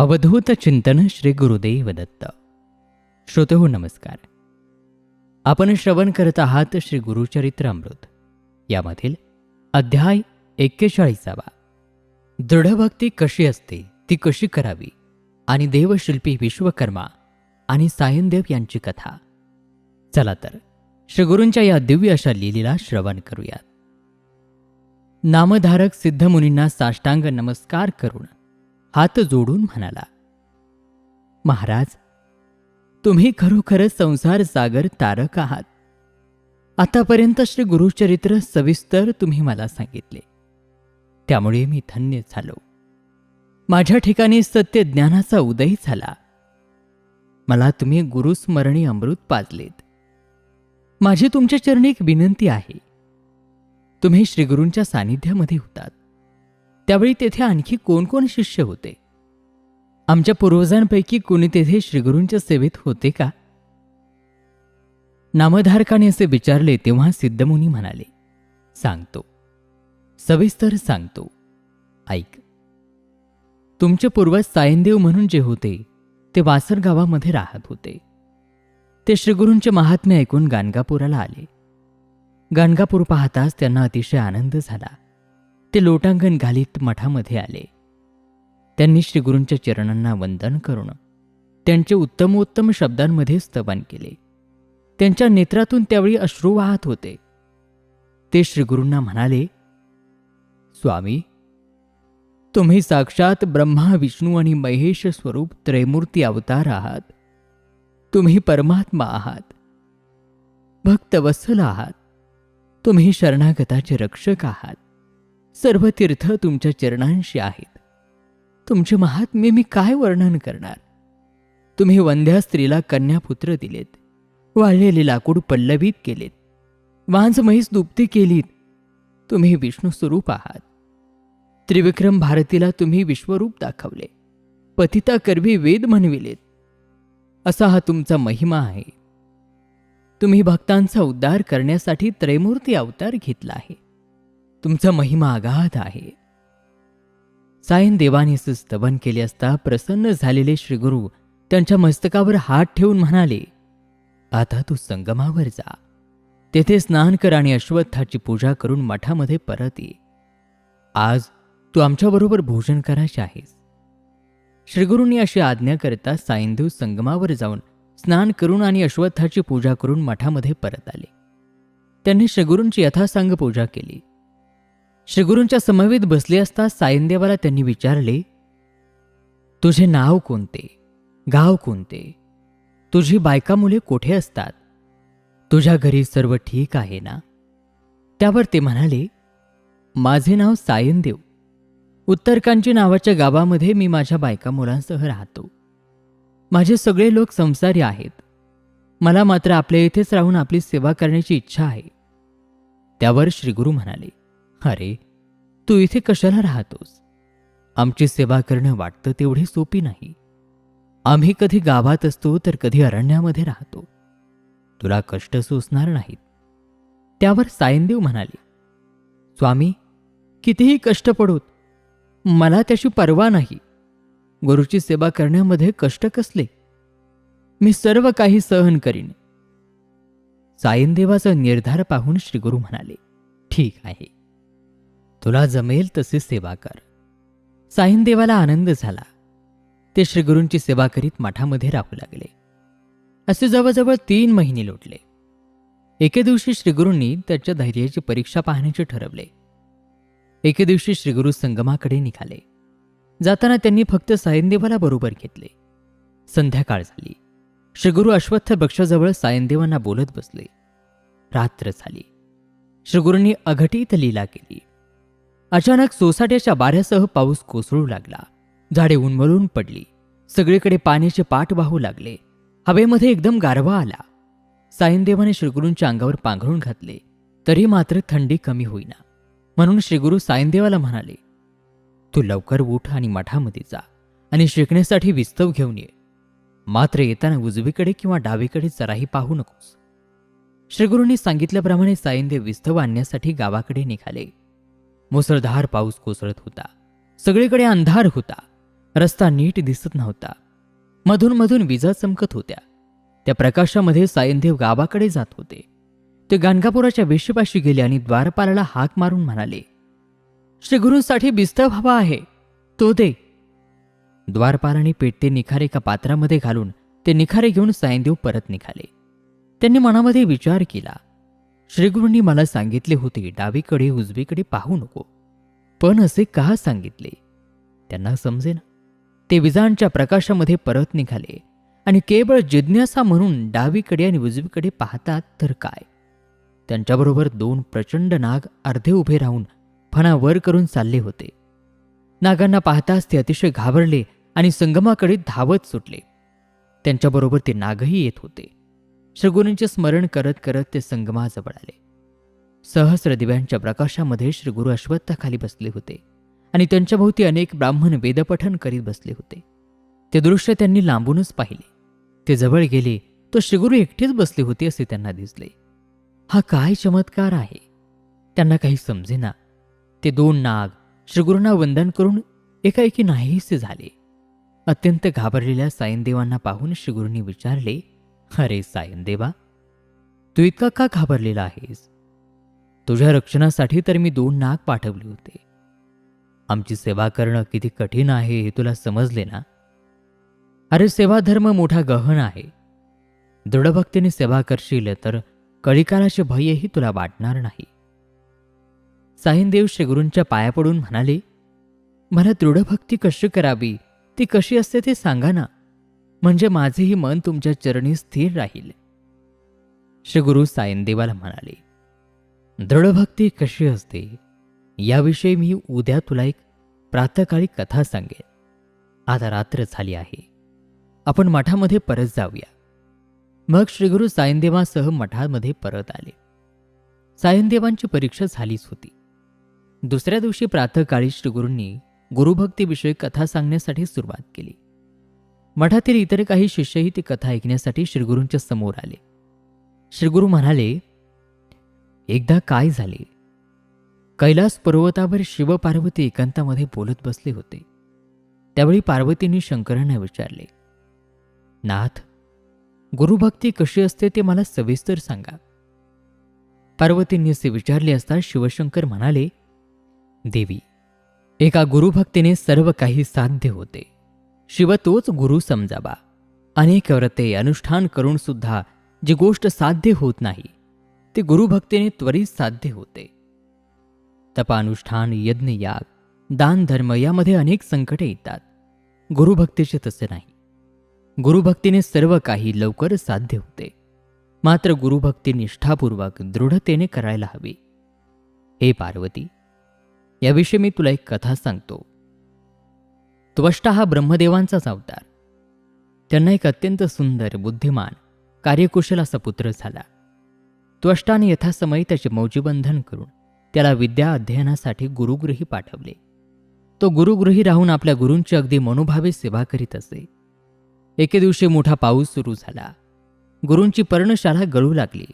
अवधूत चिंतन श्री गुरुदेव दत्त श्रोते हो नमस्कार. आपण श्रवण करत आहात श्री गुरुचरित्र अमृत यामधील अध्याय एक्केचाळीसावा. दृढभक्ती कशी असते ती कशी करावी? आणि देवशिल्पी विश्वकर्मा आणि सायनदेव यांची कथा. चला तर श्रीगुरूंच्या या दिव्य अशा लिलीला श्रवण करूयात. नामधारक सिद्धमुनींना साष्टांग नमस्कार करून हात जोडून म्हणाला महाराज तुम्ही खरोखरच संसार सागर तारक आहात. आतापर्यंत श्री गुरुचरित्र सविस्तर तुम्ही मला सांगितले. त्यामुळे मी धन्य झालो. माझ्या ठिकाणी सत्य ज्ञानाचा उदय झाला. मला तुम्ही गुरुस्मरणी अमृत पाजलेत. माझी तुमच्या चरणी एक विनंती आहे. तुम्ही श्रीगुरूंच्या सानिध्यामध्ये होतात. त्यावेळी तेथे आणखी कोण कोण शिष्य होते? आमच्या पूर्वजांपैकी कोणी तेथे श्रीगुरूंच्या सेवेत होते का? नामधारकाने असे विचारले तेव्हा सिद्धमुनी म्हणाले सांगतो. सविस्तर सांगतो. ऐक. तुमचे पूर्वज सायनदेव म्हणून जे होते ते वासर गावामध्ये राहत होते. ते श्रीगुरूंचे महात्म्य ऐकून गाणगापुराला आले. गाणगापूर पाहताच त्यांना अतिशय आनंद झाला. ते लोटांगण घालीत मठामध्ये आले. त्यांनी श्रीगुरूंच्या चरणांना वंदन करून त्यांचे उत्तमोत्तम शब्दांमध्ये स्तवन केले. त्यांच्या नेत्रातून त्यावेळी अश्रू वाहत होते. ते श्रीगुरूंना म्हणाले स्वामी तुम्ही साक्षात ब्रह्मा विष्णू आणि महेश स्वरूप त्रैमूर्ती अवतार आहात. तुम्ही परमात्मा आहात. भक्तवत्सल आहात. तुम्ही शरणागताचे रक्षक आहात. सर्व तीर्थ तुमच्या चरणांशी आहेत. तुमचे महात्म्य मी काय वर्णन करणार? तुम्ही वंध्या स्त्रीला कन्यापुत्र दिलेत. वाळलेले लाकूड पल्लवीत केलेत. वांज म्हैस दुप्ती केलीत. तुम्ही विष्णू स्वरूप आहात. त्रिविक्रम भारतीला तुम्ही विश्वरूप दाखवले. पतिता कर्वी वेद म्हणविलेत. असा हा तुमचा महिमा आहे. तुम्ही भक्तांचा उद्धार करण्यासाठी त्रैमूर्ती अवतार घेतला आहे. तुमचा महिमा अगाध आहे. सायन देवाने स्तवन केले असता प्रसन्न झालेले श्रीगुरु त्यांच्या मस्तकावर हात ठेवून म्हणाले आता तू संगमावर जा. तेथे स्नान कर आणि अश्वत्थाची पूजा करून मठामध्ये परत. ये आज तू आमच्याबरोबर भोजन करायचे आहेस. श्रीगुरूंनी अशी आज्ञा करता साईंदेव संगमावर जाऊन स्नान करून आणि अश्वत्थाची पूजा करून मठामध्ये परत आले. त्यांनी श्रीगुरूंची यथासांग पूजा केली. श्रीगुरूंच्या समवेत बसले असता सायनदेवाला त्यांनी विचारले तुझे नाव कोणते? गाव कोणते? तुझी बायका मुले कोठे असतात? तुझ्या घरी सर्व ठीक आहे ना? त्यावर ते म्हणाले माझे नाव सायनदेव उत्तरकांची नावाच्या गावामध्ये मी माझ्या बायका मुलांसह राहतो. माझे सगळे लोक संसारी आहेत. मला मात्र आपल्या इथेच राहून आपली सेवा करण्याची इच्छा आहे. त्यावर श्रीगुरू म्हणाले अरे तू इथे कशाला राहतोस? आमची सेवा करणं वाटतं तेवढी सोपी नाही. आम्ही कधी गावात असतो तर कधी अरण्यामध्ये राहतो. तुला कष्ट सोसणार नाहीत. त्यावर सायनदेव म्हणाले स्वामी कितीही कष्ट पडोत मला त्याची पर्वा नाही. गुरुची सेवा करण्यामध्ये कष्ट कसले? मी सर्व काही सहन करीन. सायनदेवाचा निर्धार पाहून श्रीगुरु म्हणाले ठीक आहे. तुला जमेल तशी सेवा कर. सायनदेवाला आनंद झाला. ते श्रीगुरूंची सेवा करीत मठामध्ये राहू लागले. असे जवळजवळ तीन महिने लोटले. एके दिवशी श्रीगुरूंनी त्याच्या धैर्याची परीक्षा पाहण्याचे ठरवले. एके दिवशी श्रीगुरू संगमाकडे निघाले. जाताना त्यांनी फक्त सायनदेवाला बरोबर घेतले. संध्याकाळ झाली. श्रीगुरू अश्वत्थ वृक्षाजवळ सायनदेवांना बोलत बसले. रात्र झाली. श्रीगुरूंनी अघटित लीला केली. अचानक सोसाट्याच्या वाऱ्यासह पाऊस कोसळू लागला. झाडे उन्मळून पडली. सगळीकडे पाण्याचे पाठ वाहू लागले. हवेमध्ये एकदम गारवा आला. साईनदेवाने श्रीगुरूंच्या अंगावर पांघरून घातले. तरी मात्र थंडी कमी होईना. म्हणून श्रीगुरू साईनदेवाला म्हणाले तू लवकर उठ आणि मठामध्ये जा आणि शिकण्यासाठी विस्तव घेऊन ये. मात्र येताना उजवीकडे किंवा डावीकडे जराही पाहू नकोस. श्रीगुरूंनी सांगितल्याप्रमाणे साईनदेव विस्तव आणण्यासाठी गावाकडे निघाले. मुसळधार पाऊस कोसळत होता. सगळीकडे अंधार होता. रस्ता नीट दिसत नव्हता. मधून मधून विजा चमकत होत्या. त्या प्रकाशामध्ये सायनदेव गावाकडे जात होते. ते गाणगापुराच्या वेशीपाशी गेले आणि द्वारपालाला हाक मारून म्हणाले श्रीगुरूंसाठी बिस्तर हवा आहे. तो दे. द्वारपालाने पेटते निखारे एका पात्रामध्ये घालून ते निखारे घेऊन सायनदेव परत निघाले. त्यांनी मनामध्ये विचार केला श्रीगुरूंनी मला सांगितले होते डावीकडे उजवीकडे पाहू नको. पण असे का सांगितले? त्यांना समजेना. ते विजांच्या प्रकाशामध्ये परत निघाले आणि केवळ जिज्ञासा म्हणून डावीकडे आणि उजवीकडे पाहतात तर काय? त्यांच्याबरोबर दोन प्रचंड नाग अर्धे उभे राहून फणा वर करून चालले होते. नागांना पाहताच ते अतिशय घाबरले आणि संगमाकडे धावत सुटले. त्यांच्याबरोबर ते नागही येत होते. श्रीगुरूंचे स्मरण करत करत ते संगमाजवळ आले. सहस्र दिव्यांच्या प्रकाशामध्ये श्रीगुरू अश्वत्थाखाली बसले होते आणि त्यांच्याभोवती अनेक ब्राह्मण वेदपठन करीत बसले होते. ते दृश्य त्यांनी लांबूनच पाहिले. ते जवळ गेले तो श्रीगुरू एकटेच बसले होते असे त्यांना दिसले. हा काय चमत्कार आहे? त्यांना काही समजेना. ते दोन नाग श्रीगुरूंना वंदन करून एकाएकी नाहीसे झाले. अत्यंत घाबरलेल्या साईनदेवांना पाहून श्रीगुरूंनी विचारले अरे सायनदेवा तू इतका का घाबरलेला आहेस? तुझ्या रक्षणासाठी तर मी दोन नाग पाठवले होते. आमची सेवा करणं किती कठीण आहे हे तुला समजले ना? अरे सेवाधर्म मोठा गहन आहे. दृढभक्तीने सेवा करशील तर कळिकाराचे भयही तुला वाटणार नाही. साईनदेव श्रीगुरूंच्या पाया पडून म्हणाले मला दृढभक्ती कशी करावी? ती कशी असते ते सांगा ना. म्हणजे माझेही मन तुमच्या चरणी स्थिर राहील. श्री गुरु सायनदेवाला म्हणाले दृढभक्ती कशी असते? याविषयी मी उद्या तुला एक प्रातकाळी कथा सांगेन. आता रात्र झाली आहे. आपण मठामध्ये परत जाऊया. मग श्रीगुरु सायनदेवासह मठामध्ये परत आले. सायनदेवांची परीक्षा झालीच होती. दुसऱ्या दिवशी प्रातःकाळी श्रीगुरूंनी गुरुभक्तीविषयी कथा सांगण्यासाठी सुरुवात केली. मठातील इतर काही शिष्यही ती कथा ऐकण्यासाठी श्रीगुरूंच्या समोर आले. श्रीगुरू म्हणाले एकदा काय झाले? कैलास पर्वतावर शिवपार्वती एकांतामध्ये बोलत बसले होते. त्यावेळी पार्वतींनी शंकरांना विचारले नाथ गुरुभक्ती कशी असते ते मला सविस्तर सांगा. पार्वतींनी असे विचारले असता शिवशंकर म्हणाले देवी एका गुरुभक्तीने सर्व काही साध्य होते. शिव तोच गुरु समजावा. अनेक व्रते अनुष्ठान करून सुद्धा जी गोष्ट साध्य होत नाही ती गुरुभक्तीने त्वरित साध्य होते. तपानुष्ठान यज्ञ याग दान धर्म यामध्ये अनेक संकटे येतात. गुरुभक्तीचे तसे नाही. गुरुभक्तीने सर्व काही लवकर साध्य होते. मात्र गुरुभक्ती निष्ठापूर्वक दृढतेने करायला हवी. हे पार्वती याविषयी मी तुला एक कथा सांगतो. त्वष्टा हा ब्रह्मदेवांचाच अवतार. त्यांना एक अत्यंत सुंदर बुद्धिमान कार्यकुशल असा पुत्र झाला. त्वष्टाने यथासमयी त्याचे मौजीबंधन करून त्याला विद्या अध्ययनासाठी गुरुगृही पाठवले. तो गुरुगृही राहून आपल्या गुरूंची अगदी मनोभावे सेवा करीत असे. एके दिवशी मोठा पाऊस सुरू झाला. गुरूंची पर्णशाला गळू लागली.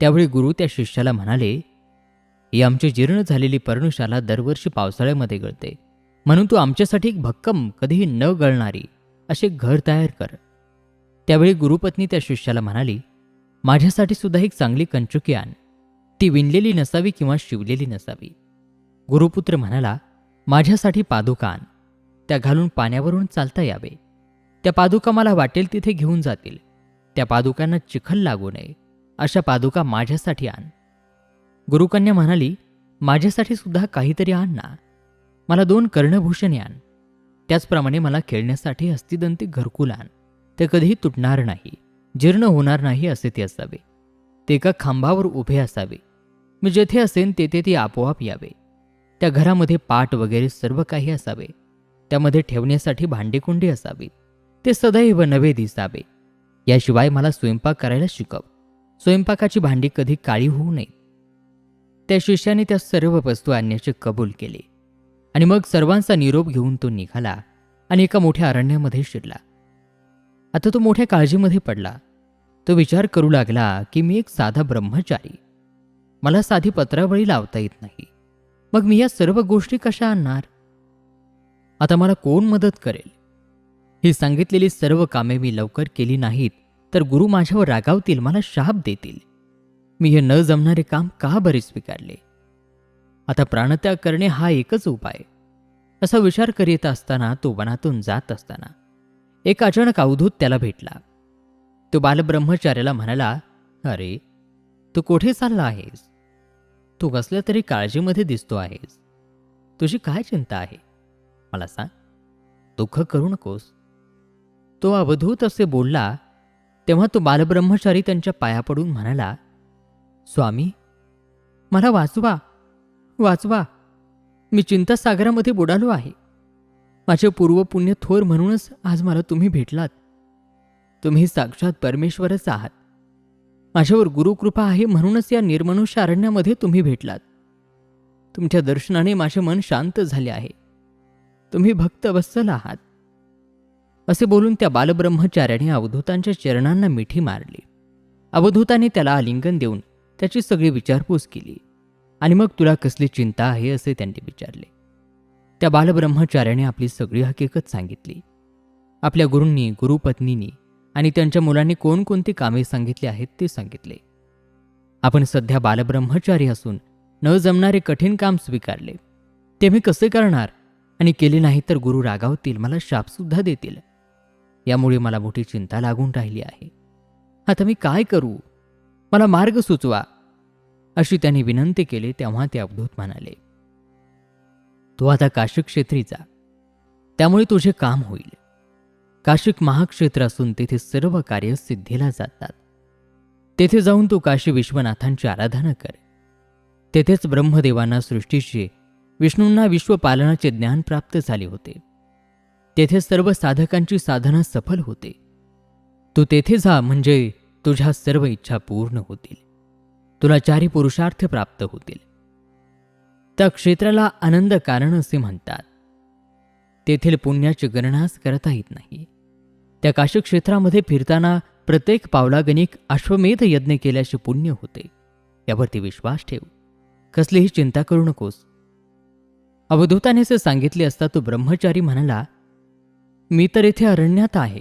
त्यावेळी गुरु त्या शिष्याला म्हणाले ही आमची जीर्ण झालेली पर्णशाला दरवर्षी पावसाळ्यामध्ये गळते. म्हणून तू आमच्यासाठी एक भक्कम कधीही न गळणारी असे घर तयार कर. त्यावेळी गुरुपत्नी त्या शिष्याला म्हणाली माझ्यासाठी सुद्धा एक चांगली कंचुकी आण. ती विणलेली नसावी किंवा शिवलेली नसावी. गुरुपुत्र म्हणाला माझ्यासाठी पादुका आण. त्या घालून पाण्यावरून चालता यावे. त्या पादुका मला वाटेल तिथे घेऊन जातील. त्या पादुकांना चिखल लागू नये. अशा पादुका माझ्यासाठी आण. गुरुकन्या म्हणाली माझ्यासाठी सुद्धा काहीतरी आण ना. मला दोन कर्णभूषण यान. त्याचप्रमाणे मला खेळण्यासाठी हस्तिदंती घरकुल आण. ते कधीही तुटणार नाही. जीर्ण होणार नाही असे ते असावे. ते एका खांबावर उभे असावे. मी जेथे असेन तेथे ते आपोआप यावे. त्या घरामध्ये पाट वगैरे सर्व काही असावे. त्यामध्ये ठेवण्यासाठी भांडेकुंडी असावीत ते सदैव नवे दिसावे. याशिवाय मला स्वयंपाक करायला शिकव. स्वयंपाकाची भांडी कधी काळी होऊ नये. त्या शिष्याने त्या सर्व वस्तू आणण्याचे कबूल केले. आणि मग सर्वांचा निरोप घेऊन तो निघाला आणि एका मोठ्या अरण्यामध्ये शिरला. आता तो मोठ्या काळजीमध्ये पडला. तो विचार करू लागला की मी एक साधा ब्रह्मचारी. मला साधी पत्रावळी लावता येत नाही. मग मी या सर्व गोष्टी कशा आणणार? आता मला कोण मदत करेल? ही सांगितलेली सर्व कामे मी लवकर केली नाहीत तर गुरु माझ्यावर रागावतील मला शाप देतील. मी हे न जमणारे काम का बरे स्वीकारले? आता प्राणत्याग करणे हा एकच उपाय. असा विचार करीत असताना तो वनातून जात असताना एक अचानक अवधूत त्याला भेटला. तो बालब्रह्मचार्याला म्हणाला अरे तू कोठे चालला आहेस? तू कसल्या तरी काळजीमध्ये दिसतो आहेस. तुझी काय चिंता आहे? मला सांग. दुःख करू नकोस. तो अवधूत असे बोलला तेव्हा तो बालब्रह्मचारी त्यांच्या पाया पडून म्हणाला स्वामी मला वाचवा. वाचवा. मी चिंतासागरामध्ये बुडालो आहे. माझे पूर्वपुण्य थोर म्हणूनच आज मला तुम्ही भेटलात. तुम्ही साक्षात परमेश्वरच आहात. माझ्यावर गुरुकृपा आहे म्हणूनच या निर्मनुष्यारण्यामध्ये तुम्ही भेटलात. तुमच्या दर्शनाने माझे मन शांत झाले आहे. तुम्ही भक्तवत्सल आहात. असे बोलून त्या बालब्रह्मचार्याने अवधूतांच्या चरणांना मिठी मारली. अवधूताने त्याला आलिंगन देऊन त्याची सगळी विचारपूस केली. आणि मग तुला कसली चिंता आहे असे त्यांनी विचारले. त्या बालब्रह्मचार्याने आपली सगळी हकीकत सांगितली. आपल्या गुरूंनी गुरुपत्नींनी आणि त्यांच्या मुलांनी कोणकोणती कामे सांगितली आहेत ते सांगितले. आपण सध्या बालब्रह्मचारी असून न जमणारे कठीण काम स्वीकारले. ते मी कसे करणार? आणि केले नाही तर गुरु रागावतील मला शापसुद्धा देतील. यामुळे मला मोठी चिंता लागून राहिली आहे. आता मी काय करू? मला मार्ग सुचवा. अशी त्यांनी विनंती केली तेव्हा ते अवधूत म्हणाले तू आता काशिक क्षेत्री जा. त्यामुळे तुझे काम होईल. काशिक महाक्षेत्र असून तेथे सर्व कार्य सिद्धीला जातात. तेथे जाऊन तू काशी विश्वनाथांची आराधना कर. तेथेच ब्रह्मदेवांना सृष्टीचे विष्णूंना विश्वपालनाचे ज्ञान प्राप्त झाले होते. तेथे सर्व साधकांची साधना सफल होते. तू तेथे जा म्हणजे तुझ्या सर्व इच्छा पूर्ण होतील. तुला चारी पुरुषार्थ प्राप्त होतील. त्या क्षेत्राला आनंद कारण असे म्हणतात. तेथील पुण्याची गणनाच करता येत नाही. त्या काशी क्षेत्रामध्ये फिरताना प्रत्येक पावलागणिक अश्वमेध यज्ञ केल्याचे पुण्य होते. यावरती विश्वास ठेव. कसलीही चिंता करू नकोस. अवधूताने असे सांगितले असता तो ब्रह्मचारी म्हणाला मी तर येथे अरण्यात आहे.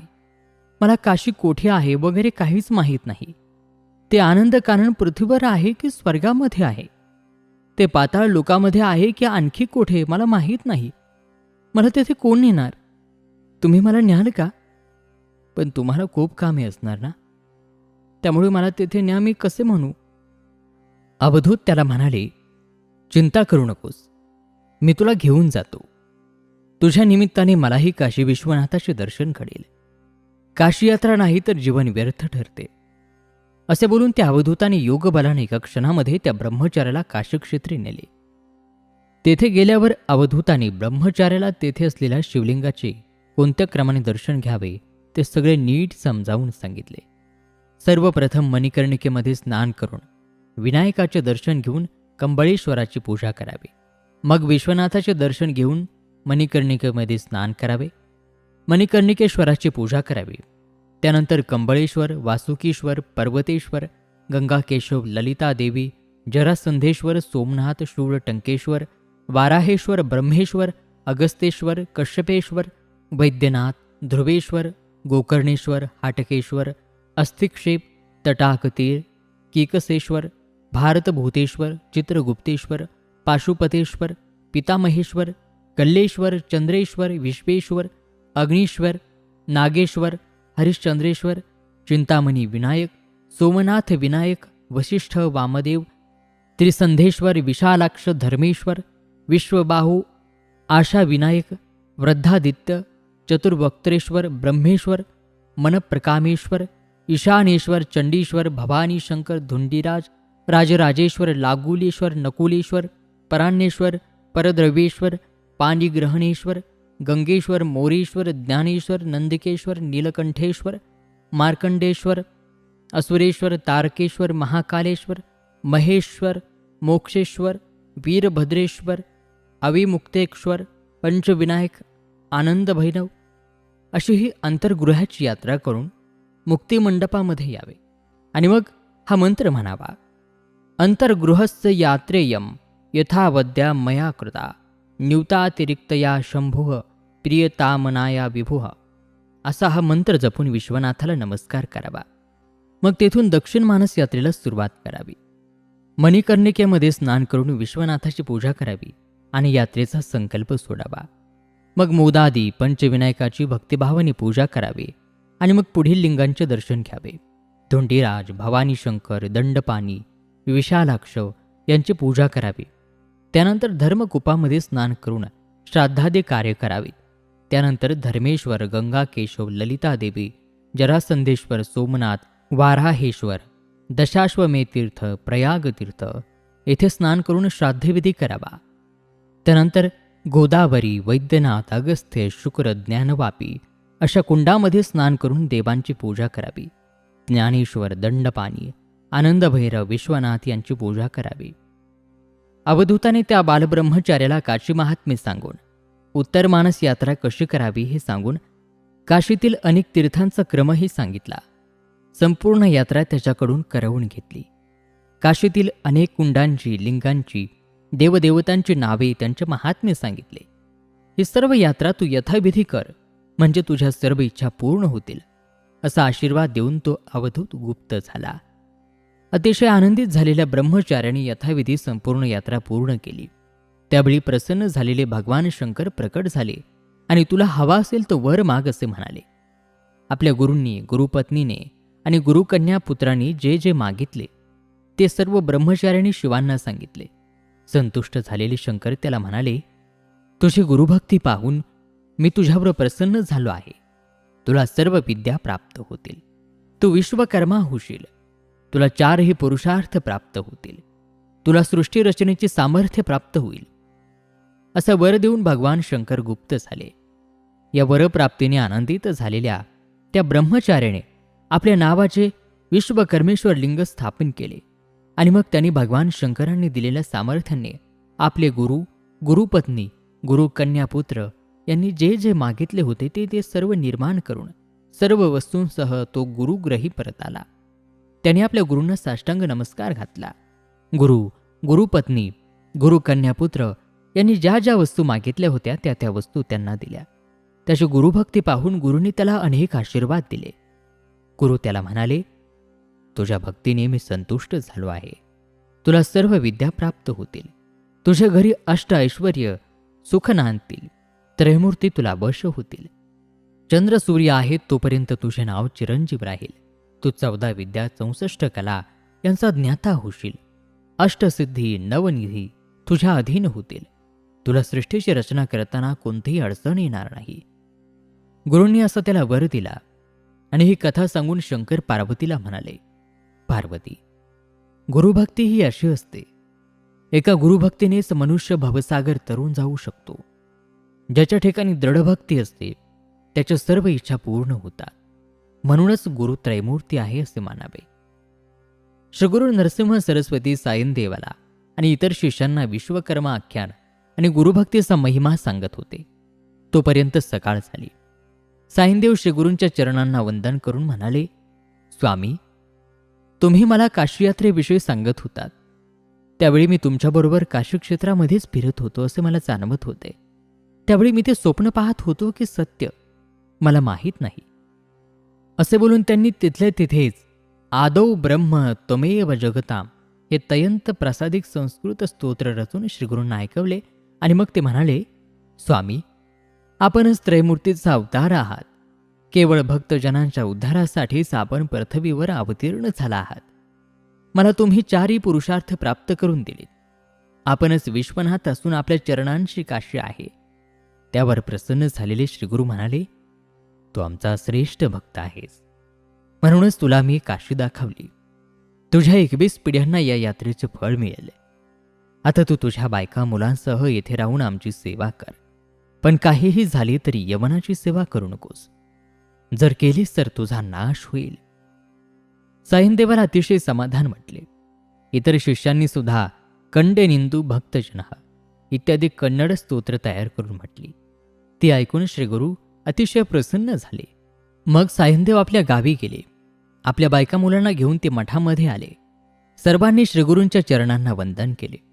मला काशी कोठे आहे वगैरे काहीच माहीत नाही. ते आनंद कारण पृथ्वीवर आहे की स्वर्गामध्ये आहे? ते पाताळ लोकामध्ये आहे की आणखी कोठे? मला माहीत नाही. मला तेथे कोण नेणार? तुम्ही मला न्याल का? पण तुम्हाला खूप कामे असणार ना? त्यामुळे मला तेथे न्या मी कसे म्हणू? अवधूत त्याला म्हणाले चिंता करू नकोस. मी तुला घेऊन जातो. तुझ्या निमित्ताने मलाही काशी विश्वनाथाचे दर्शन घडेल. काशी यात्रा नाही तर जीवन व्यर्थ ठरते. असे बोलून त्या अवधूताने योगबलाने एका क्षणामध्ये त्या ब्रह्मचार्याला काशीक्षेत्री नेले. तेथे गेल्यावर अवधूताने ब्रह्मचार्याला तेथे असलेल्या शिवलिंगाचे कोणत्या क्रमाने दर्शन घ्यावे ते सगळे नीट समजावून सांगितले. सर्वप्रथम मणिकर्णिकेमध्ये स्नान करून विनायकाचे दर्शन घेऊन कंबळेश्वराची पूजा करावी. मग विश्वनाथाचे दर्शन घेऊन मणिकर्णिकेमध्ये स्नान करावे. मणिकर्णिकेश्वराची पूजा करावी. त्यानंतर कंबळेश्वर, वासुकीश्वर, पर्वतेश्वर, गंगाकेशव, ललिता देवी, जरासंधेश्वर, सोमनाथ शूळ टंकेश्वर वाराहेश्वर, ब्रह्मेश्वर, अगस्तेश्वर, कश्यपेश्वर, वैद्यनाथ, ध्रुवेश्वर, गोकर्णेश्वर, हाटकेश्वर, अस्थिक्षेप, तटाकतीर, किकसेश्वर, भारतभूतेश्वर, चित्रगुप्तेश्वर, पाशुपतेश्वर, पितामहेश्वर, कल्लेश्वर, चंद्रेश्वर, विश्वेश्वर, अग्नीश्वर, नागेश्वर हरिश्चंद्रेश्वर चिंतामणी विनायक सोमनाथ विनायक वशिष्ठ वामदेव त्रिसंधेश्वर विशालाक्ष धर्मेश्वर विश्वबाहू आशा विनायक वृद्धादित्य चतुर्वक्त्रेश्वर ब्रह्मेश्वर मनप्रकामेश्वर ईशानेश्वर चंडीश्वर भवानी शंकर धुंडीराज राजराजेश्वर लागुलेश्वर नकुलेश्वर परान्येश्वर परद्रव्येश्वर पाणीग्रहणेश्वर गंगेश्वर मोरेश्वर ज्ञानेश्वर नंदिकेश्वर नीलकंठेश्वर मार्कंडेश्वर असुरेश्वर तारकेश्वर महाकालेश्वर महेश्वर मोक्षेश्वर वीरभद्रेश्वर अविमुक्तेश्वर पंचविनायक आनंद भैरव अशी ही अंतर्गृहाची यात्रा करून मुक्तिमंडपामध्ये यावे. आणि मग हा मंत्र म्हणावा. अंतर्गृहस्य यात्रेयम यथावद्या मया कृता न्यूतातिरिक्तया शंभुः प्रियतामनाया विभुहा. असा हा मंत्र जपून विश्वनाथाला नमस्कार करावा. मग तेथून दक्षिण मानस यात्रेला सुरुवात करावी. मणिकर्णिकेमध्ये स्नान करून विश्वनाथाची पूजा करावी आणि यात्रेचा संकल्प सोडावा. मग मोदादी पंचविनायकाची भक्तिभावाने पूजा करावी आणि मग पुढील लिंगांचे दर्शन घ्यावे. धोंडीराज भवानी शंकर दंडपाणी विशालाक्ष यांची पूजा करावी. त्यानंतर धर्मकुपामध्ये स्नान करून श्राद्धादी कार्य करावीत त्यानंतर धर्मेश्वर गंगा ललितादेवी जरासंधेश्वर सोमनाथ वाराहेश्वर दशाश्वमे तीर्थ प्रयाग तीर्थ येथे स्नान करून श्राद्धविधी करावा. त्यानंतर गोदावरी वैद्यनाथ अगस्त्य शुक्र ज्ञानवापी अशा कुंडामध्ये स्नान करून देवांची पूजा करावी. ज्ञानेश्वर दंडपाणी आनंदभैरव विश्वनाथ यांची पूजा करावी. अवधूताने त्या बालब्रह्मचार्याला काशी महात्म्य सांगून उत्तर मानस यात्रा कशी करावी हे सांगून काशीतील अनेक तीर्थांचा क्रमही सांगितला. संपूर्ण यात्रा त्याच्याकडून करवून घेतली. काशीतील अनेक कुंडांची लिंगांची देवदेवतांची नावे त्यांचे महात्म्य सांगितले. ही सर्व यात्रा तू यथाविधी कर म्हणजे तुझ्या सर्व इच्छा पूर्ण होतील असा आशीर्वाद देऊन तो अवधूत गुप्त झाला. अतिशय आनंदित झालेल्या ब्रह्मचार्याने यथाविधी संपूर्ण यात्रा पूर्ण केली. त्यावेळी प्रसन्न झालेले भगवान शंकर प्रकट झाले आणि तुला हवा असेल तर वर माग असे म्हणाले. आपल्या गुरूंनी गुरुपत्नीने आणि गुरुकन्या पुत्रांनी जे जे मागितले ते सर्व ब्रह्मचार्याने शिवांना सांगितले. संतुष्ट झालेले शंकर त्याला म्हणाले तुझी गुरुभक्ती पाहून मी तुझ्यावर प्रसन्न झालो आहे. तुला सर्व विद्या प्राप्त होतील. तू विश्वकर्मा होशील. तुला चारही पुरुषार्थ प्राप्त होतील. तुला सृष्टी रचनेचे सामर्थ्य प्राप्त होईल. असा वर देऊन भगवान शंकर गुप्त झाले. या वरप्राप्तीने आनंदित झालेल्या त्या ब्रह्मचार्याने आपल्या नावाचे विश्वकर्मेश्वर लिंग स्थापन केले आणि मग त्यांनी भगवान शंकरांनी दिलेल्या सामर्थ्याने आपले गुरु गुरुपत्नी गुरुकन्यापुत्र यांनी जे जे मागितले होते ते ते सर्व निर्माण करून सर्व वस्तूंसह तो गुरुग्रही परत आला. त्याने आपल्या गुरूंना साष्टांग नमस्कार घातला. गुरु गुरुपत्नी गुरुकन्यापुत्र यांनी ज्या ज्या वस्तू मागितल्या होत्या त्या त्या वस्तू त्यांना दिल्या. त्याची गुरुभक्ती पाहून गुरुनी त्याला अनेक आशीर्वाद दिले. गुरु त्याला म्हणाले तुझ्या भक्तीने मी संतुष्ट झालो आहे. तुला सर्व विद्या प्राप्त होतील. तुझ्या घरी अष्ट ऐश्वर सुख नांदतील. त्रयमूर्ती तुला वश होतील. चंद्र सूर्य आहेत तोपर्यंत तुझे नाव चिरंजीव राहील. तू चौदा विद्या चौसष्ट कला यांचा ज्ञाता होशील. अष्टसिद्धी नवनिधी तुझ्या अधीन होतील. तुला सृष्टीची रचना करताना कोणतीही अडचण येणार नाही. गुरूंनी असं त्याला वर दिला आणि ही कथा सांगून शंकर पार्वतीला म्हणाले पार्वती गुरुभक्ती ही अशी असते. एका गुरुभक्तीनेच मनुष्य भवसागर तरुण जाऊ शकतो. ज्याच्या ठिकाणी दृढभक्ती असते त्याच्या सर्व इच्छा पूर्ण होतात. म्हणूनच गुरु त्रैमूर्ती आहे असे मानावे. श्रीगुरु नरसिंह सरस्वती सायनदेवाला आणि इतर शिष्यांना विश्वकर्मा आख्यान आणि गुरुभक्तीचा महिमा सांगत होते. तोपर्यंत सकाळ झाली. साईनदेव श्रीगुरूंच्या चरणांना वंदन करून म्हणाले स्वामी तुम्ही मला काशी यात्रेविषयी सांगत होतात. त्यावेळी मी तुमच्याबरोबर काशी क्षेत्रामध्येच फिरत होतो असे मला जाणवत होते. त्यावेळी मी ते स्वप्न पाहत होतो की सत्य मला माहीत नाही. असे बोलून त्यांनी तिथल्या तिथेच आदौ ब्रह्म त्वमेव जगताम हे तयंत प्रसादिक संस्कृत स्तोत्र रचून श्रीगुरूंना ऐकवले आणि मग ते म्हणाले स्वामी आपणच त्रयमूर्तीचा अवतार आहात. केवळ भक्तजनांच्या उद्धारासाठीच आपण पृथ्वीवर अवतीर्ण झाला आहात. मला तुम्ही चारही पुरुषार्थ प्राप्त करून दिलेत. आपणच विश्वनाथ असून आपल्या चरणांशी काशी आहे. त्यावर प्रसन्न झालेले श्रीगुरू म्हणाले तू आमचा श्रेष्ठ भक्त आहेस. म्हणूनच तुला मी काशी दाखवली. तुझ्या एकवीस पिढ्यांना या यात्रेचे फळ मिळेल. आता तू तुझ्या बायका मुलांसह येथे राहून आमची सेवा कर. पण काहीही झाले तरी यवनाची सेवा करू नकोस. जर केलीस तर तुझा नाश होईल. साईनदेवाला अतिशय समाधान म्हटले. इतर शिष्यांनी सुद्धा कंडे निंदू भक्तजन इत्यादी कन्नड स्तोत्र तयार करून म्हटली. ती ऐकून श्रीगुरू अतिशय प्रसन्न झाले. मग सायनदेव आपल्या गावी गेले. आपल्या बायका मुलांना घेऊन ते मठामध्ये आले. सर्वांनी श्रीगुरूंच्या चरणांना वंदन केले.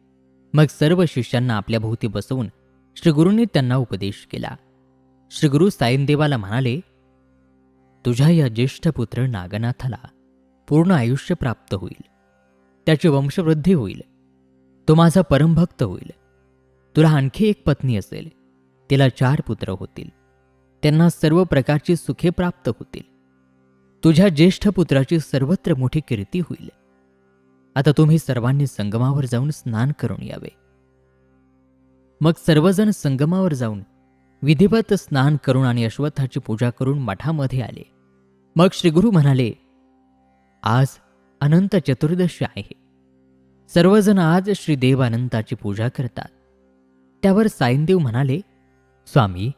मग सर्व शिष्यांना आपल्या भोवती बसवून श्रीगुरूंनी त्यांना उपदेश केला. श्री गुरु साईनदेवाला म्हणाले तुझ्या या ज्येष्ठ पुत्र नागनाथाला पूर्ण आयुष्य प्राप्त होईल. त्याची वंशवृद्धी होईल. तो माझा परमभक्त होईल. तुला आणखी एक पत्नी असेल. तिला चार पुत्र होतील. त्यांना सर्व प्रकारची सुखे प्राप्त होतील. तुझ्या ज्येष्ठ पुत्राची सर्वत्र मोठी कीर्ती होईल. आता तुम्ही सर्वांनी संगमावर जाऊन स्नान करून यावे. मग सर्वजण संगमावर जाऊन विधिवत स्नान करून आणि अश्वत्थाची पूजा करून मठामध्ये आले. मग श्रीगुरु म्हणाले आज अनंत चतुर्दशी आहे. सर्वजण आज श्रीदेव अनंताची पूजा करतात. त्यावर साईनदेव म्हणाले स्वामी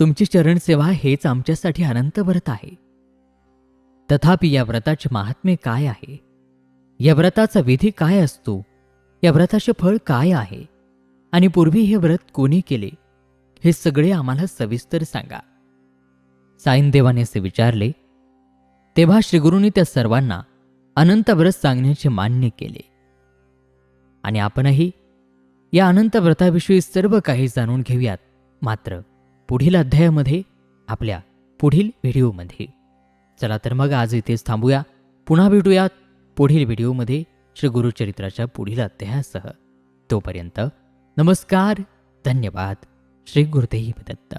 तुमची चरणसेवा हेच आमच्यासाठी अनंत व्रत आहे. तथापि या व्रताचे महात्म्य काय आहे? या व्रताचा विधी काय असतो? या व्रताचे फळ काय आहे? आणि पूर्वी हे व्रत कोणी केले? हे सगळे आम्हाला सविस्तर सांगा. साईनदेवाने असे विचारले तेव्हा श्रीगुरूंनी त्या सर्वांना अनंत व्रत सांगण्याचे मान्य केले. आणि आपणही या अनंत व्रताविषयी सर्व काही जाणून घेऊयात. मात्र पुढील अध्यायामध्ये आपल्या पुढील व्हिडिओमध्ये. चला तर मग आज इथेच थांबूया. पुन्हा भेटूयात. पुढील व्हिडिओमध्ये श्री गुरुचरित्राच्या पुढील अध्यायासह तोपर्यंत नमस्कार धन्यवाद. श्री गुरुदेव दत्त.